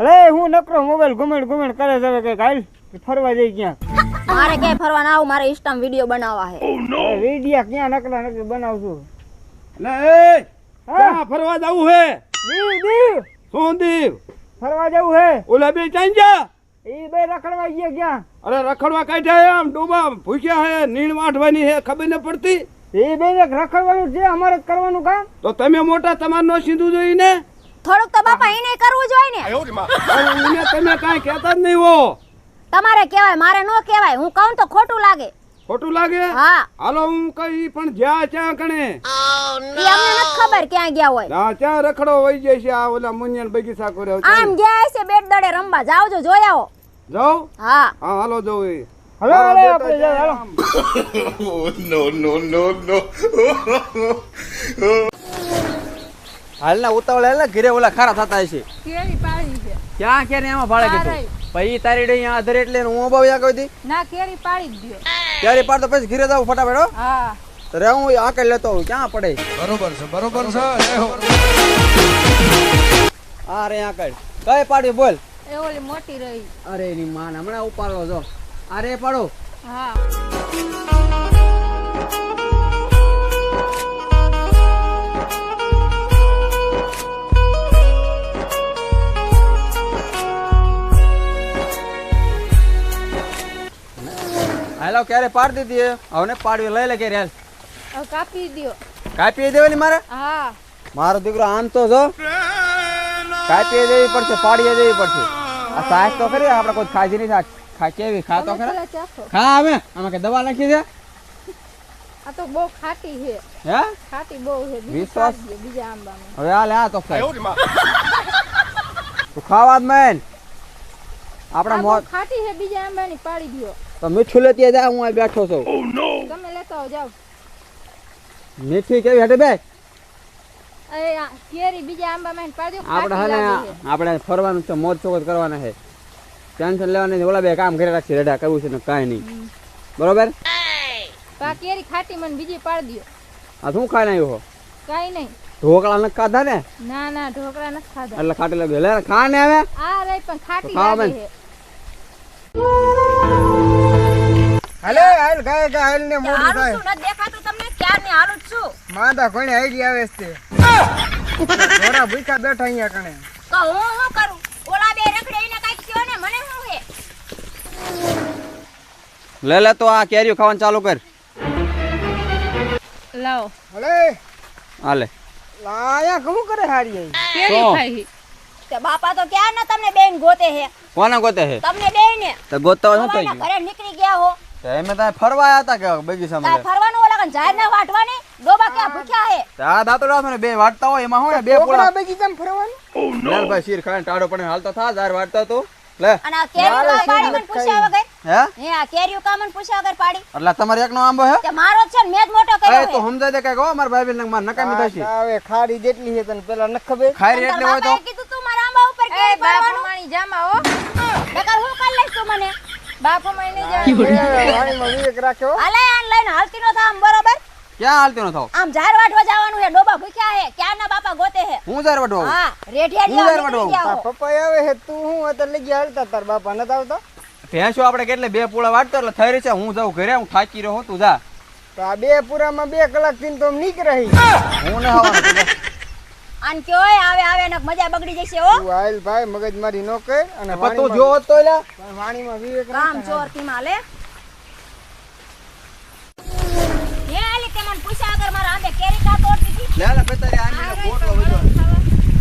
અરે હું નકરો મોબાઈલ ઘુમેડ ગુમેડ કરે છે કે કાલ ફરવા જઈ ક્યાં? મારે ક્યાંય ફરવા ના આવું મારે ઇન્સ્ટામ વીડિયો બનાવવા છે. વિડિયા ક્યાં નકરા નકરી બનાવશું? લે એ હા? ફરવા જવું હે? દીવ દીવ. શું દીવ? ફરવા જવું હે? ઓલા બે ચાઈ જા એ બે રખડવા ગયા ક્યાં? અરે રખડવા કાઢ્યા હે આમ ડૂબા ભૂખ્યા હે નીણ વાઢવાની હે ખબર ન પડતી? એ બે ને રખડવાનું છે અમારે કરવાનું કામ. તો તમે મોટા તમારનો સીધું જોઈને થોડુંક તો બાપા એને કરવું જોઈએ ને. એને તમે કાઈ કહેતા જ નહીં હો. તમારે કહેવાય મારે ન કહેવાય. હું કહું તો ખોટું લાગે. ખોટું લાગે? હા. હાલો હું કઈ પણ જ્યાં ત્યાં કણે ઈ અમને નથી ખબર ક્યાં ગયા હોય. હા ત્યાં રખડો હોય જાય છે આ ઓલા મુનિયન બગીચા કરે આમ ગયા છે બેટ દડે રમવા. જાવજો જોઈ આવો. જાવ હા. હા હાલો જવું એ. હલો હવે આપણે જાઓ, હાલો. નો નો નો no. હાલના ઉતાવળ હાલ ઘરે ઓલા ખારા થતા હશે. કેરી છે. ક્યાં ક્યાં એમાં ભાડે કીધું? પછી તારી ડે અહીંયા આધરે એટલે હું અહીંયા કહી દી ના કેરી પાડી જ દ્યો. ત્યારે પાડ તો પછી ઘરે જાવ ફટાફટ હા? તો રે હું આકડ લેતો હું ક્યાં પડે? બરોબર છે બરોબર છે. આ રે આકડ કઈ પાડ્યું બોલ? એ ઓલી મોટી રહી. અરે એની માન હમણાં ઉપાડો જો. અરે પાડો. હા. હાલો ક્યારે પાડ દીધી હે? હવે પાડવી લઈ લે ક્યારે હાલ. હવે કાપી દ્યો. કાપી દેવાની મારે? હા. મારો દીકરો આમ તો જો. કાપી દેવી પડશે પાડી દેવી પડશે. આ સાસ તો કરી આપણે કોઈ ખાજી નહીં ખા ખા કેવી ખા તો તમે ખરા? પેલા ચાખો. ખા હવે આમાં કે દવા નાખી છે? આ તો બહુ ખાટી છે. હે? ખાટી બહુ છે. બીજી વિશ્વાસ? પાડી દ્યો, બીજા આંબામાં. હવે હાલ આ તો ખાય. તું ખાવા જ મેન આપણા આ બહુ મોત ખાટી છે બીજા આંબાની પાડી દ્યો. તો મીઠું લેતી જા હું અહીં બેઠો છું. તમે લેતો જાવ મીઠી કેવી હટે બે અરે કેરી બીજા આંબામાં પાડી દ્યો, આપણે હે. આપણે ફરવાનું છે મોજ ચોકત કરવાના છે. ટેન્શન લેવાની. ઓલા બે કામ કરી રાખશે રેડા કરવું છે ને કાંઈ નહીં. બરોબર? પા કેરી ખાટી મને બીજી પાડી દ્યો આ શું ખાઈ આવ્યો હો? કાઈ નહીં. ઢોકળા ન ખાધા ને? ના ના ઢોકળા ન ખાધા. એટલે ખાટી લાગે લે ખા ને હવે. આ રે પણ ખાટી લાગે છે. હાલે હાલ ગાય ગાય હાલ ને મોડું થાય. નથી દેખાતું તમને? ક્યાર ને જ છું? માંદા કોણે આઈડી આવે છે થોડા ભૂખા બેઠા અહીંયા કણે. તો હું શું કરું? ઓલા બે રખડે એને કાંઈક કયો ને મને શું હે લે લે તો આ કેરીઓ ખાવાનું ચાલુ કર. લાવો. હલે. હાલે. લાયા કું કરે હારી આઈ? કેરી. ખાઈ તે બાપા તો ક્યાં ના તમને બેન ગોતે હે કોના ગોતે હે તમને બેન ને તો ગોતવા નતો હવાના અરે નીકળી ગયા હો. તો એમે તારે ફરવા આયા તા કે બગીચામાં તાર ફરવાનું ઓલા કન ઝાડ ને વાટવાની? ડોબા કે ભૂખ્યા હે? તા આ મને બે વાટતા હોય એમાં હોય ને બે પોળા. બગીચામાં ફરવાનું? લે ભાઈ શીર ખાઈને ટાડો પણ હાલતો થા જાર વાટતો તો લે. અને આ કેરી પાડી મને પૂછ્યા વગર? હે? હે આ કેરી કા મને પૂછ્યા વગર પાડી? એટલે તમારે એકનો આંબો હે? તે મારો છે ને મેં મોટો કર્યો હે. તો સમજાય દે કે ગો મારા ભાઈ બેન માર નકામી થશે. આવે હવે ખાડી જેટલી છે તને પેલા ન ખબર? ખાઈ એટલે હોય તો. કીધું તું મારા આંબા ઉપર કેરી બાપ પાડવાનું જામા હો નકર હું કરી લઈશ તું મને? બાપ અમારી ને જા વાણીમાં વિવેક રાખ્યો. હાલે આન લઈને હાલતી નો થામ બરોબર? ક્યાં હાલતી નો થાવ આમ ઝાડ વાટવા જવાનું હે ડોબા ભૂખ્યા હે ક્યાં ના બાપા ગોતે હે હું જાર વટવો હા રેઢિયા હું જેવા યાર નીકળી વડવાઉં. ગયા હો. પપ્પા આવે છે તું હું અત્યારે લઈ ગયા હાલતા તાર બાપા નતા આવતા? ભેંસો આપણે કેટલે બે પૂળા વાટતો એટલે થઈ રહી છે હું જાઉં ઘરે હું થાકી રહ્યો તું જા. તો આ બે પુરામાં બે કલાકથી તો નીકળી હું ને. આન કયોય આવે આવે ને મજા બગડી જશે હો. વાઈલ ભાઈ મગજ મારી નો કર અને પણ તું જો તો લા વાણીમાં વિવેક રામ ચોરથી માલે. હે આલી તે મન પૂછા અગર મારા આંબે કેરી કા તોડતી હતી લે લે બેતારી આંબીનો પોટલો વજો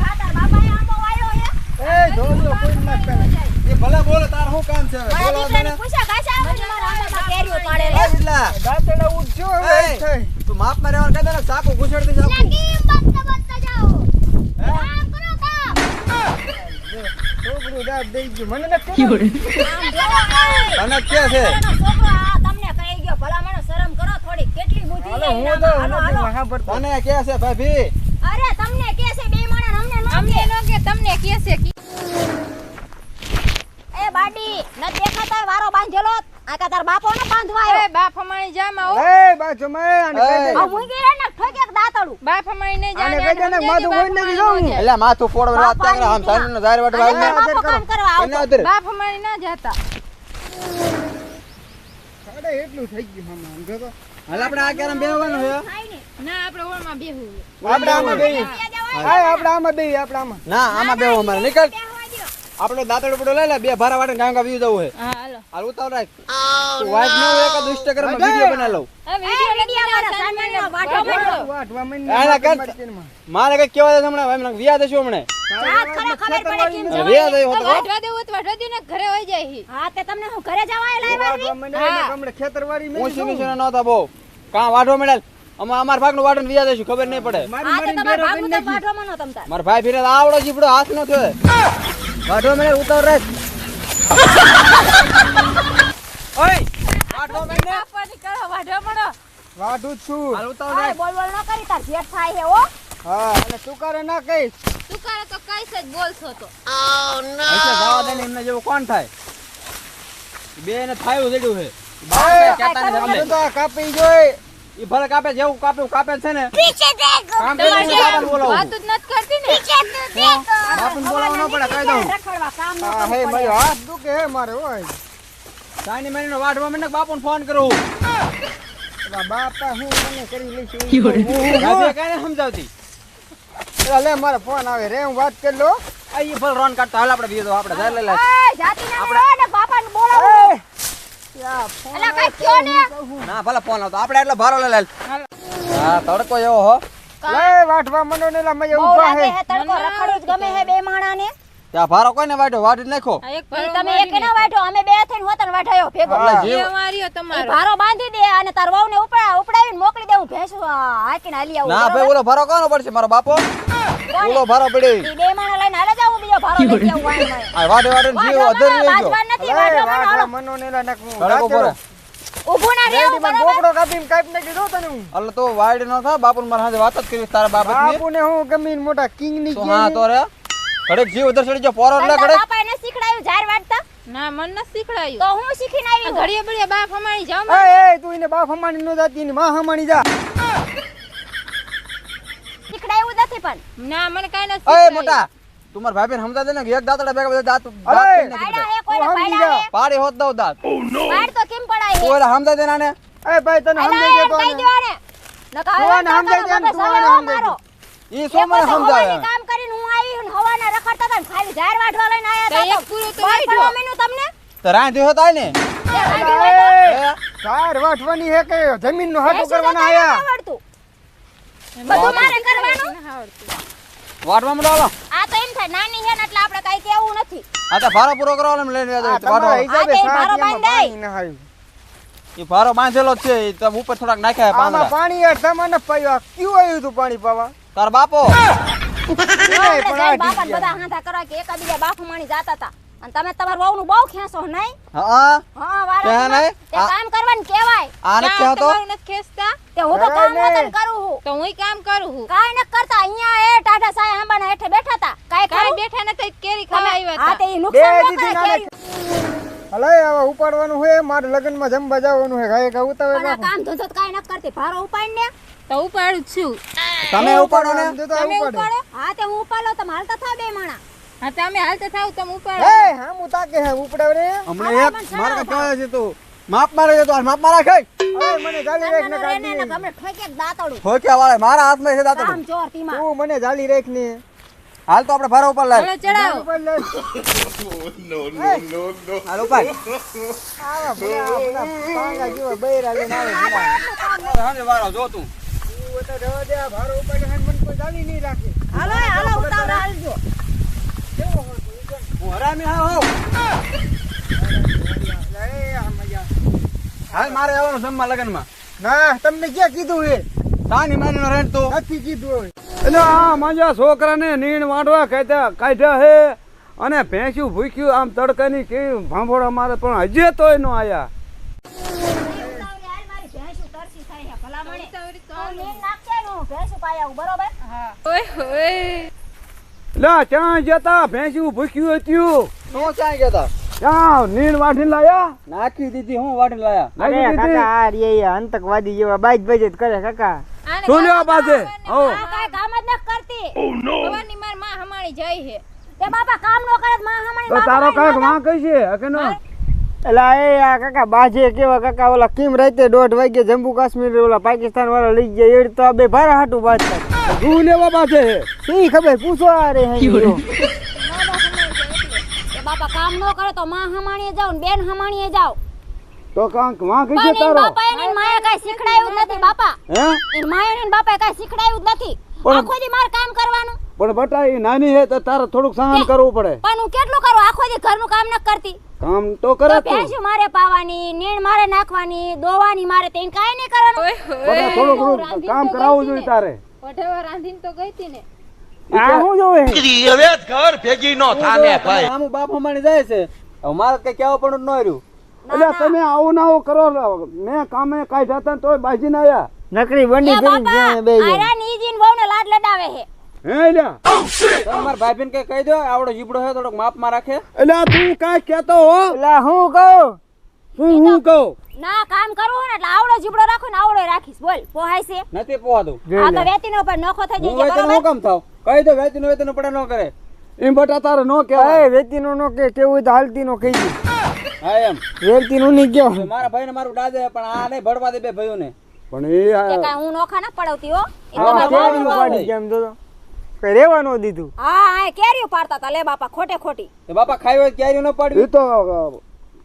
ખાતર એ આંબો વાયો હે. એ જોજો કોઈ મત કરે. એ ભલે બોલે તાર શું કામ છે હવે? મારા બોલો દીકરાને મને. પૂછ્યા ગાશા આવે ને મારા આંબામાં કેરીઓ પાડે લે એટલા. દાંતેડા ઉઠજો હવે તું માપમાં રહેવાનું કહી દે ને ચાકુ ઘૂસેડતી ચાકુ બાંધવા બાપ અમારી જામા હો એ બાજુમાં એ આને કહી દે. એ. આ મુંગી રે ને એક બાપ અમારી જાણે, કઈ દે ને, સમજાય માથું કોઈ નથી જોવું. એટલે માથું ફોડવા વાત કરે આમ ની સાઈડનો ઝાડ વાટ અને વાળને બાપો કામ કરવા એને આવતો ઉતરે. બાપ અમારી ના જાતા. સાડે એટલું થઈ ગયું મામા આમ તો. હાલ આપણે આ ક્યારે બેહવાનું છે? ના આપણે ઓળમાં બેહવું આપણે આમાં બેહી હાય આપણે આમાં બેહી આપણે આમાં. ના આમાં બેહવું અમારે. નીકળ. આપણે દાંતડો પડો લઈ લે બે ભારા વાટે ગાંગા વી જવું હે હા હાલો. હાલ ઉતાવ રાખ. તું વાઈટ ન હોય કે ઇન્સ્ટાગ્રામ વિડિયો બનાવી લઉં. એ વીડિયો મારે કઈ દે હમણાં હમણાં. તો વાઢવા દે ને ઘરે વહી જાય હી. હા તે તમને હું ઘરે જવાય લાવ્યા વાટવા માંડ્યા એટલે હમણાં ખેતરવાડી મેં ઊંચી નીચે ન હતા બહુ. કાં વાઢો મળેલ અમે અમાર ભાગનું વાઢો વ્યા દેશું ખબર નહીં પડે. મારી ભાઈ ફીરે આવડો જીપડો હાથ નો થયો વાઢો મળે ઉતાર રાખ. ઓય! વાઢો મેળે કાપવાની કરો, વાઢવા મળો. વાઢું છું. હાલ ઉતાર હા, બોલ બોલ ન કરી તાર જેઠ થાય હે ઓ હા એટલે તું કરે ના કઈ તું કરે તો કઈ જ બોલશો તો. પૈસા જવા દે ને એમને જેવો કોણ થાય? બે ને થાયું જડ્યું હે એ, કહેતા નથી તું તો કાપી જોઈ. ઈ ભલે કાપે જેવું કાપે કાપે છે ને. પીછે દેખ. કામ બાપાને બોલાવું. વાતું જ નત કરતી ને. પીછે તું દેખ. બાપુને બોલાવવા ન પડે, કહી દઉં. રખડવા કામ ન હા મારો હાથ દુખે હે. મારે ઓય સાની નો વાઢવા મને બાપુને ફોન કરું બાપા હું મને કરી લઈશ. ગાભે કાંઈ સમજાવતી. લે મારો ફોન આવે રે હું વાત કરી લો આ ઈ ભલે રોન કાઢતા. હાલ આપણે બીજો આપણે લે લે જાતી ને બાપાને બોલાવો. એ, યા ફોન એલા કઈ કયો ને ના ભલે ફોન આવતો. આપણે એટલો ભારો લે લે હા તડકો એવો હો. લે મંડો ને મય બહુ હે. તડકો. રખડું જ ગમે હે બે માણાને. ત્યાં ભારો કોઈને વાઢ્યો? વાઢી નાખો તમે એક ના વાઢો અમે બે થઈને હોતન વાઢાયો ભેગો. જીવ. તમારો. ભારો બાંધી દે અને તાર વહુને ઉપડા ઉપડાવીને મોકલી દે. હું ભેંસું આ, હાલી આવું. ના ભાઈ ઓલો ભારો કોનો પડશે? મારો બાપો? ઓલો ભારો પડી. બે માણા લઈને હાલે જાવ બીજો ભારો લઈ આવું. આ વાઢે વાઢે જીવ અધર લઈ ગયો. નથી વાઢો વાટવા હાલો. ને એલા નક હું તડકો દાંતેડો. ના રહેવું રેડી બોકડો કાપીને કાપી નાખી દઉં તને હું. તો વાઈડ ન થા બાપુ મારા સાથે વાત જ કરી તારા બાપુ ને બાપુને હું ગમીને મોટા કિંગની હા તો રે? ઘડીક જીવ ઉધર ચડી ગયો પોરો એટલે તારા બાપા એને શીખડાયું જાર વાટતા ના મન ન શીખડાયું. તો હું શીખીને આવી ઘડીએ બળીએ બાપ હમાણી જાવ એ એ તું એને બાપ હમાણી નો જાતી ને માં હમાણી જા. શીખડાયું નથી પણ. ના મને કાઈ ન શીખડાયું. એ મોટા તુમાર ભાઈ બેન સમજા દે ને એક દાંતડા ભેગા બધા દાંત દાંત અરે! જા. પાડી હોત દઉં દાંત. પાડ તો કેમ પડાય તું હે એટલે સમજા દે ને એ ભાઈ તને સમજાઈ દે તો ને નકા સમજાઈ દે ને. ઈ સો મને સમજાવે હવાને કામ કરીને હું આવી ને હતા ને ખાલી ઝાડ વાઢવા લઈને આયા તો એક પૂરો તો વાઢ્યો. તમને? તો રાંધ્યો હોત ને ઝાડ વાઢ્યું એ, વાટવાની હે કે જમીનનું હાટું ભેંસું આયા? બધું મારે કરવાનું. વાટવા માંડો હાલો. આ તો એમ થાય નાની હે ને એટલે આપણે કાંઈ કેવું નથી. આ તો ભારો પૂરો કરવાનો એમ લઈને આવ્યો જતો વાટવા આ તે ભારો સાચીમાં બાંધાય. પાણી ના આવ્યું. ઈ ભારો બાંધેલો છે તમે ઉપર થોડાક નાખ્યા પાણી તમને પાયું ક્યું આવ્યું તું પાણી પાવા? તાર બાપો. પણ આ જઈને બધા હાંધા કરવા કે એકાબીજા બાફુ માણી જાતા હતા. અને તમે તમારા વહુનું બહુ ખેંચો નહીં? હા. હા વારા તે કામ કરવાનું કહેવાય. આને કામ તો તમારું ખેંચતા. તે હું તો કામ વતન કરું હું. તો કામ કરું કાંઈ ન કરતા. અહીંયા એ ટાઢા સાયા હેઠે બેઠા હતા. કાંઈ કાંઈ બેઠા નથી કેરી ખાવા આવ્યા હા તે ઈ નુકસાન ન કરે કેરી. હલે હવે ઉપાડવાનું હોય મારે લગ્નમાં જમવા જવાનું હોય ગાય ગાવું તો કામ ધંધો તો કાંઈ ન કરતી. ભારો ઉપાડીને? તો ઉપાડું છું. તમે ઉપાડો ને? તમે ઉપાડો. હા તે હું ઉપાડો તમે હાલતા થા બે માણા. હા તમે હાલતા થાવ તમે ઉપાડો. એ હા હું તાકે હે ઉપડાવ રે હમણાં એક મારે કહેવાય છે તું માપ મારે તો આ માપ મારા ખાઈ હવે મને જાલી રાખ ને કાઢી ને ગમે ઠોકે દાતડું. દાંતડું વાળે વાળા મારા હાથમાં છે દાતડું. કામ ચોર તીમાં તું મને જાલી રાખ ને હાલ તો આપણે ભારો ઉપર લાવ ચડાવ. ચડાવો ઉપર લે નો no, no, no. હાલ ઉપર આવા ભલા પાંગા જેવા બૈરા લઈને આવે ભલા. હાંજે વાળો જો તું. તું તો રવા દે આ ભારો ઉપાડે હે મને કોઈ જાણી નહીં રાખે. હાલો એ હાલો ઉતાવળ હાલજો. કેવો? ઈ કોણ? હું હરામી હા હો લે, આ મજા. હાલ મારે આવવાનું જમવા લગનમાં. ના તમને ક્યાં કીધું હે તાની માની નો રેન્ટ તો નથી કીધું હોય એટલે આ માજા છોકરાને નીણ વાંડવા કાઢ્યા કાઢ્યા હે. અને ભેંસ્યું ભૂખ્યું આમ તડકાની કેવી ભાંભોળા મારે પણ હજી તોય નો આયા. લે ક્યાં જતા? ભેંસ્યું ભૂખ્યું હતું. ક્યાં નીણ વાઢીને લાયા? નાખી દીધી હું વાટી લાયા? નાખી દીધી? આ રે આતંકવાદી જેવા બાઈક બજેટ કરે કાકા. લેવા પાસે? હો આ કામ જ ન. કરતી ભવાની મારમાં હમાણી જાય છે. તે બાપા કામ નો કરે માં હમાણી તો તારો કાકમાં કઈ છે કે નો? એલા એ આ કાકા બાજે કેવા કાકા ઓલા કેમ રાતે દોઢ વાગે જમ્મુ કાશ્મીર ઓલા પાકિસ્તાન વાળા લઈ ગયા એડ તો બે ભારા હાટું બાજતા શું લેવા પાસે હે ખબર? પૂછો આ રે હે બાપા કામ નો કરે તો માં હમાણીએ જાવ બેન હમાણીએ જાવ તો કાંઈક વાંક પણ એન તારો બાપા એને માએ કાંઈ શીખડાયું નથી બાપા. હે? એન માયા એને બાપાએ કાઈ શીખડાયું નથી. આખો દી મારે કામ કરવાનું. પણ બટા એ નાની હે તો તારે થોડુંક સહન કરવું પડે. પણ હું કેટલું કરું? આખો દી ઘરનું કામ ન કરતી. કામ તો કરે તો ભેંસું મારે પાવાની નીણ મારે નાખવાની દોવાની મારે તેન કાઈ નહીં કરવાનું. બટા થોડું થોડું કામ કરાવવું જોઈએ તારે. વઢાવા રાંધીને તો ગઈ હતી ને. આ હું જોવે આમું બાપ હમાણી જાય છે. હવે મારે કઈ કહેવા પણ ન રહ્યું. એટલે તમે આવું ના આવું કરો. મેં કામે કાઢ્યા હતા તો તોય બાજી ના આયા. નકરી બંડી કરી બે આરા નીજીન વહુને લાડ લડાવે છે હે ભાભીને કઈ કહી દો આવડો જીબડો હે થોડોક માપમાં રાખે. એટલે તું કાઈ કહેતો હો. એલા હું કહું? શું હું કહું? ના કામ કરવું ને એટલે આવડો જીબડો રાખો ને આવડો રાખીશ. બોલ પોહાય છે? નથી પોવાતું આ તો વેતીનો પર નખો થઈ હું જાય બરાબર? હું કેમ થાવ. કહી દો વેતન વેતન પડે ન કરે. એમ બટા તારે નો કહેવાય. એ વેતી નો કે કેવું હોય તો હાલતી નો કહી દે. હા એમ. નું નહીં ગયો મારા ભાઈને મારું દાદે પણ આ નહીં ભડવા દે બે ભાઈઓને. પણ એ કે આ- હું નોખા ના પડાવતી હો? એ કેરીઓ પાડી કેમ તો કઈ રેવા નો દીધું. હા હા કેરીઓ પાડતા તા. લે બાપા ખોટે ખોટી. તો બાપા ખાઈ હોય ક્યારે ન એ તો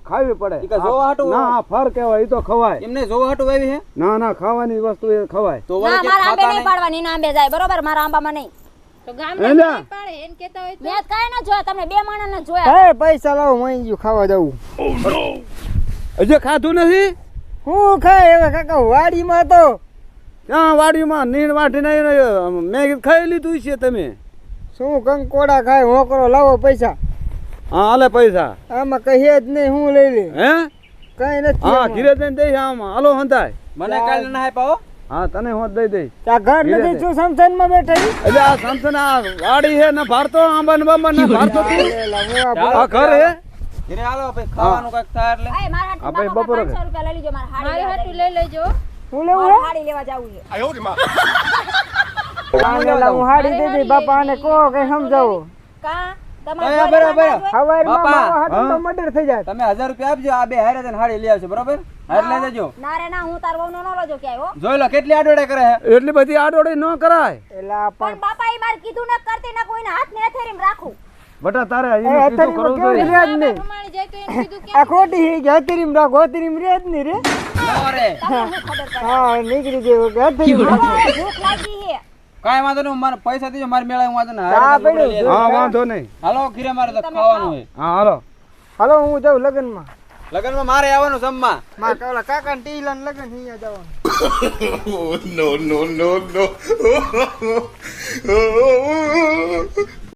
ખાવી પડે. કે કાંઈ જોવા હાટું? ના ફર કહેવાય એ તો ખવાય. એમને જોવા હાટું વાવી હે? ના ના ખાવાની વસ્તુ એ ખવાય. તો વળી કે મારા આંબે ખાતા નહીં નહીં? પાડવાની ના આંબે જાય. બરોબર? મારા આંબામાં નહીં. તો. પાડે એને હોય મેં કાંઈ ના જોયા તમને બે માણસને જોયા. હે પૈસા લાવો મઈ ગયું ખાવા જવું હજી ખાધું નથી? હું ખાય હવે કાકા વાડીમાં તો. ક્યાં વાડીમાં? નીણ વાટી નહીં મેં ખાઈ લીધું છે તમે. શું કંકોડા ખાય હોકરો લાવો પૈસા. હા હાલે પૈસા. આમાં કહીએ જ નહીં હું લઈ લે. હે? કઈ નથી હા દઈ આમ હાલો હંતાય મને કાલે ના આપ્યા હો તને હું દઈ દઈ આ ઘર નથી. શું સમસનમાં બેઠી એટલે આ સમસન આ વાડી હે ને ભારતો આંબા ને બાંબા ને ભારતો તું. આ આ ઘર હે ઘરે હાલો ભાઈ ખાવાનું કંઈક થાય એટલે. એ મારા હાટુ આપણે 500 રૂપિયા લઈ લેજો મારા હાડી મારે લેવા હાટું જવું લઈ લેજો. હું લેવું હે? હાડી લેવા જાવું છે. આ લેલા હું હાડી દે દે બાપા ને કો કે સમજાવો. કા? બરાબર. હવારમાં બાપા. મારો હાટું તો હા. મર્ડર થઈ જાય. તમે હજાર રૂપિયા આપજો આ બે હારે હાડી લઈ આવશે બરાબર? હારે લઈ જજો. ના રે ના હું તાર વહુનો નો લોજો ક્યાંય હો. જોઈ લો કેટલી આડોડે કરે એટલી બધી આડોડી ન કરાય. એલા પણ પણ બાપા એ મારે કીધું ન કરતી ના કોઈને હાથ ને રાખું. બટા તારે કીધું રે જ નહીં. હમાણી જાય તો એને કીધું કે આ ખોટી હે કે રાખો હથેળીમાં રે જ નહીં રે. નો રે. તમને હું નીકળી ગયો ભૂખ લાગી છે કાંઈ વાંધો નહીં મારે પૈસા દીજો મારે મેળા વાંધો નહીં. હા પડ્યું. હા વાંધો નહીં. હાલો ખીરે મારે તો ખાવાનું હોય. હા હાલો. હાલો હું જાઉં લગ્નમાં. લગનમાં મારે આવવાનું જમવા. માં કાકા કાકા ટીલા લગ્ન અહીંયા જવાનું. નો નો નો no.